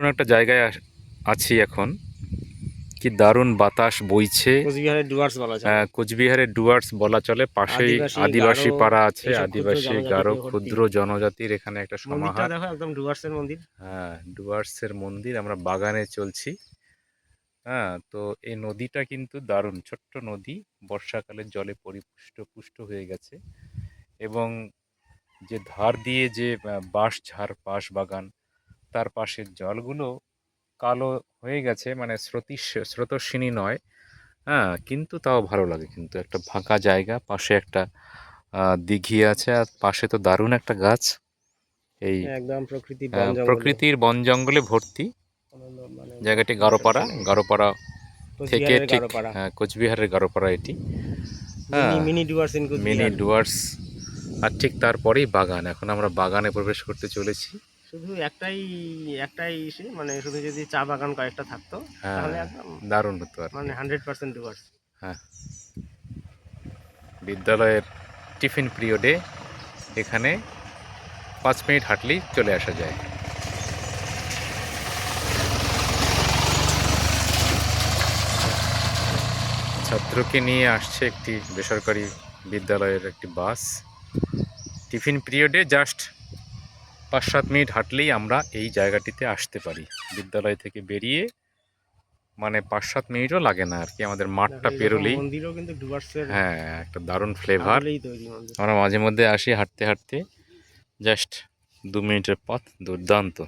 দারুণ একটা জায়গায় আছি এখন। কি দারুণ বাতাস বইছে। কোচবিহারের ডুয়ার্স বলা যায় আহ, কোচবিহারের ডুয়ার্স বলা চলে। পাশেই আদিবাসী, পাড়া আছে আদিবাসী গারো ক্ষুদ্র জনজাতির এখানে একটা সমাহার। দেখো একদম ডুয়ার্সের মন্দির। হ্যাঁ ডুয়ার্সের মন্দির আমরা বাগানে চলছি। হ্যাঁ তো এই নদীটা কিন্তু দারুণ। ছোট্ট নদী বর্ষাকালের জলে পরিপুষ্ট পুষ্ট হয়ে গেছে। এবং যে ধার দিয়ে যে বাঁশ ঝাড় বাঁশ বাগান তার পাশের জলগুলো কালো হয়ে গেছে মানে স্রোতি স্রোতস্বিনী নয়। হ্যাঁ কিন্তু তাও ভালো লাগে কিন্তু। একটা ফাঁকা জায়গা পাশে একটা দিঘি আছে আর পাশে তো দারুণ একটা গাছ। এই একদম প্রকৃতি জঙ্গলে। প্রকৃতির বন জঙ্গলে ভর্তি। জায়গাটি গারোপাড়া গারোপাড়া থেকে ঠিক হ্যাঁ, কোচবিহারের গারোপাড়া এটি। হ্যাঁ মিনি ডুয়ার্স মিনি ডুয়ার্স। আর ঠিক তারপরেই বাগান। এখন আমরা বাগানে প্রবেশ করতে চলেছি। শুধু একটাই একটাই ইসে মানে শুধু যদি চা বাগান কয়েকটা থাকতো হ্যাঁ তাহলে একদম দারুণ হতো আর মানে হান্ড্রেড পার্সেন্ট ডুয়ার্স হ্যাঁ। বিদ্যালয়ের টিফিন পিরিয়ডে এখানে পাঁচ মিনিট হাঁটলেই চলে আসা যায়। ছাত্রকে নিয়ে আসছে একটি বেসরকারি বিদ্যালয়ের একটি বাস। টিফিন পিরিয়ডে জাস্ট পাঁচ সাত মিনিট হাঁটলেই আমরা এই জায়গাটিতে আসতে পারি। বিদ্যালয় থেকে বেরিয়ে মানে পাঁচ সাত মিনিটও লাগে না আর কি আমাদের মাঠটা পেরোলেই। হ্যাঁ একটা দারুণ ফ্লেভার আমরা মাঝে মধ্যে আসি হাঁটতে হাঁটতে জাস্ট দু মিনিটের পথ দুর্দান্ত।